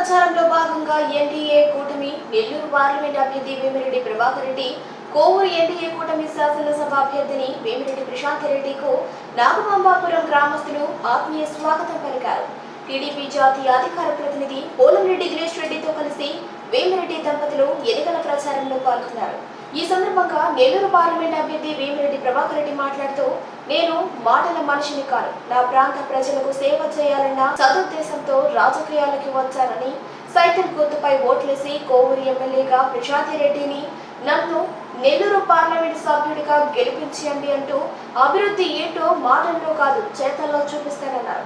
ప్రచారంలో భాగంగా ఎన్డీఏ కూటమి నెల్లూరు పార్లమెంట్ అభ్యర్థి వేమిరెడ్డి ప్రభాకర్ రెడ్డి కోవూరు ఎన్డీఏ కూటమి శాసనసభ అభ్యర్థిని వేమిరెడ్డి ప్రశాంత్ రెడ్డికు నాగమాంబాపురం గ్రామస్తులు ఆత్మీయ స్వాగతం పలికారు. టీడీపీ జాతీయ అధికార ప్రతినిధి పోలంరెడ్డి గిరీష్ రెడ్డితో కలిసి వేమిరెడ్డి దంపతులు ఎన్నికల ప్రచారంలో పాల్గొన్నారు. ఈ సందర్భంగా నెల్లూరు పార్లమెంట్ అభ్యర్థి వేమిరెడ్డి ప్రభాకర్ రెడ్డి మాట్లాడుతూ నేను మాటల మనిషిని కాను నా ప్రాంత ప్రజలకు సేవ చేయాలన్న సదుద్దేశంతో రాజకీయాలకి వచ్చానని సైకిల్ గుర్తుపై ఓట్లేసి కోవూరు ఎమ్మెల్యేగా ప్రశాంతి రెడ్డిని నన్ను నెల్లూరు పార్లమెంట్ సభ్యుడిగా గెలిపించండి అంటూ అభివృద్ధి ఏంటో మాటల్లో కాదు చేతల్లో చూపిస్తానన్నారు.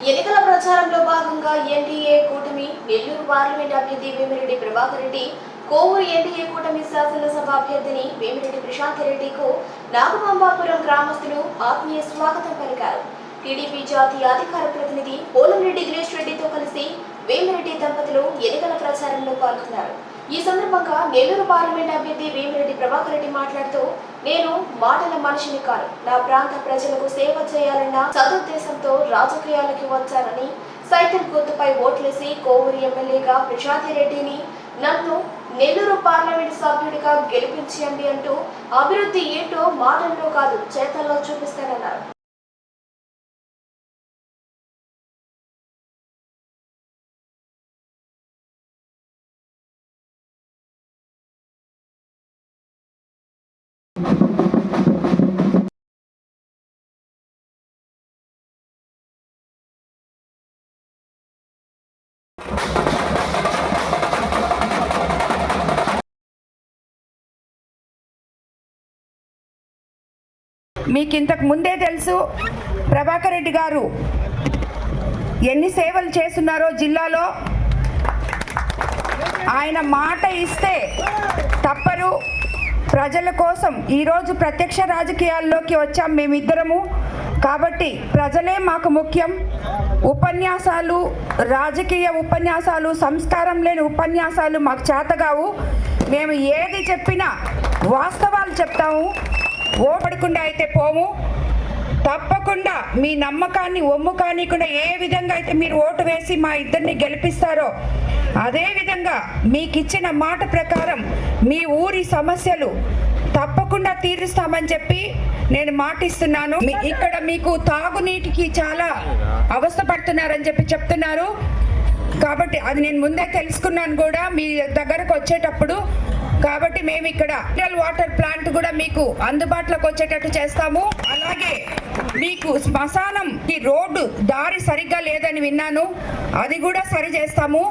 ఎన్నికల ప్రచారంలో భాగంగా ఎన్డీఏ కూటమి నెల్లూరు పార్లమెంట్ అభ్యర్థి వేమిరెడ్డి ప్రభాకర్ రెడ్డి కోవూరు ఎన్డీఏ కూటమి శాసనసభ అభ్యర్థిని వేమిరెడ్డి ప్రశాంత్ రెడ్డికు నాగమాంబాపురం గ్రామస్తులు ఆత్మీయ స్వాగతం పలికారు. టీడీపీ జాతీయ అధికార ప్రతినిధి పోలంరెడ్డి గిరీష్ రెడ్డితో కలిసి వేమిరెడ్డి దంపతులు ఎన్నికల ప్రచారంలో పాల్గొన్నారు. ఈ సందర్భంగా నెల్లూరు పార్లమెంట్ అభ్యర్థి వేమిరెడ్డి ప్రభాకర్ రెడ్డి మాట్లాడుతూ నేను మాటల మనిషిని కాను నా ప్రాంత ప్రజలకు సేవ చేయాలన్న సదుద్దేశంతో రాజకీయాలకి వచ్చానని సైకిల్ గుర్తుపై ఓట్లేసి కోవూరు ఎమ్మెల్యేగా ప్రశాంతి రెడ్డిని నన్ను నెల్లూరు పార్లమెంట్ సభ్యుడిగా గెలిపించండి అంటూ అభివృద్ధి ఏంటో మాటల్లో కాదు చేతల్లో చూపిస్తానన్నారు. మీకు ఇంతకు ముందే తెలుసు ప్రభాకర్ రెడ్డి గారు ఎన్ని సేవలు చేస్తున్నారో జిల్లాలో. ఆయన మాట ఇస్తే తప్పరు ప్రజల కోసం ఈరోజు ప్రత్యక్ష రాజకీయాల్లోకి వచ్చాం మేమిద్దరము. కాబట్టి ప్రజలే మాకు ముఖ్యం. ఉపన్యాసాలు రాజకీయ ఉపన్యాసాలు సంస్కారం లేని ఉపన్యాసాలు మాకు చేతగావు. మేము ఏది చెప్పినా వాస్తవాలు చెప్తాము. ఓపడకుండా అయితే పోము. తప్పకుండా మీ నమ్మకాన్ని ఒమ్ము కానీకుండా ఏ విధంగా అయితే మీరు ఓటు వేసి మా ఇద్దరిని గెలిపిస్తారో అదే విధంగా మీకు ఇచ్చిన మాట ప్రకారం మీ ఊరి సమస్యలు తప్పకుండా తీరుస్తామని చెప్పి నేను మాటిస్తున్నాను. ఇక్కడ మీకు తాగునీటికి చాలా అవస్థ పడుతున్నారని చెప్పి చెప్తున్నారు. కాబట్టి అది నేను ముందే తెలుసుకున్నాను కూడా. మీ దగ్గరకు వచ్చేటప్పుడు కాబట్టి మేము ఇక్కడ మినరల్ వాటర్ ప్లాంట్ కూడా మీకు అందుబాటులోకి వచ్చేటట్టు చేస్తాము. అలాగే మీకు శ్మశానం ఈ రోడ్డు దారి సరిగ్గా లేదని విన్నాను. అది కూడా సరి చేస్తాము.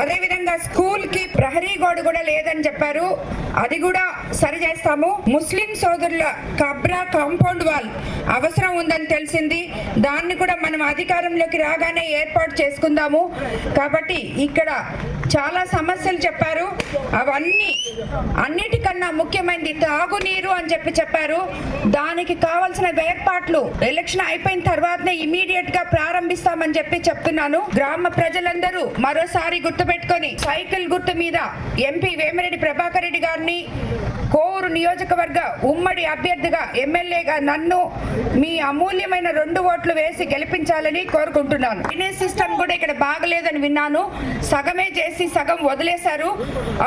అదేవిధంగా స్కూల్కి ప్రహరీ గోడ కూడా లేదని చెప్పారు. అది కూడా సరి చేస్తాము. ముస్లిం సోదరుల కబ్రా కాంపౌండ్ వాల్ అవసరం ఉందని తెలిసింది. దాన్ని కూడా మనం అధికారంలోకి రాగానే ఏర్పాటు చేసుకుందాము. కాబట్టి ఇక్కడ చాలా సమస్యలు చెప్పారు. అవన్నీ అన్నిటికన్నా ముఖ్యమైనది తాగునీరు అని చెప్పి చెప్పారు. దానికి కావాల్సిన ఏర్పాట్లు ఎలక్షన్ అయిపోయిన తర్వాతనే ఇమీడియట్గా ప్రారంభిస్తామని చెప్పి చెప్తున్నాను. గ్రామ ప్రజలందరూ మరోసారి గుర్తుపెట్టుకొని సైకిల్ గుర్తు మీద ఎంపీ వేమిరెడ్డి ప్రభాకర్ రెడ్డి గారిని కో నియోజకవర్గ ఉమ్మడి అభ్యర్థిగా ఎమ్మెల్యేగా నన్ను మీ అమూల్యమైన రెండు ఓట్లు వేసి గెలిపించాలని కోరుకుంటున్నాను. డ్రైనేజ్ సిస్టమ్ కూడా ఇక్కడ బాగలేదని విన్నాను. సగమే చేసి సగం వదిలేశారు.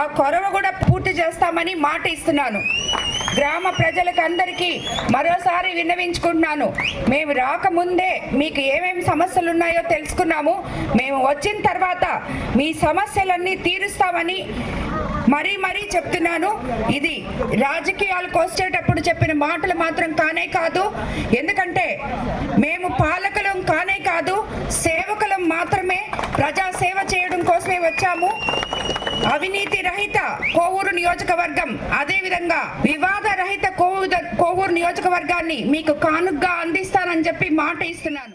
ఆ కొరవ కూడా పూర్తి చేస్తామని మాట ఇస్తున్నాను. గ్రామ ప్రజలకు అందరికీ మరోసారి విన్నవించుకుంటున్నాను. మేము రాకముందే మీకు ఏమేమి సమస్యలు ఉన్నాయో తెలుసుకున్నాము. మేము వచ్చిన తర్వాత మీ సమస్యలన్నీ తీరుస్తామని మరీ మరీ చెప్తున్నాను. ఇది రాజకీయాలకు వచ్చేటప్పుడు చెప్పిన మాటలు మాత్రం కానే కాదు. ఎందుకంటే మేము పాలకులం కానే అవినీతి రహిత కోవూరు నియోజకవర్గం. అదేవిధంగా వివాద రహిత కోవూరు కోవూరు నియోజకవర్గాన్ని మీకు కానుగ్గా అందిస్తానని చెప్పి మాట ఇస్తున్నాను.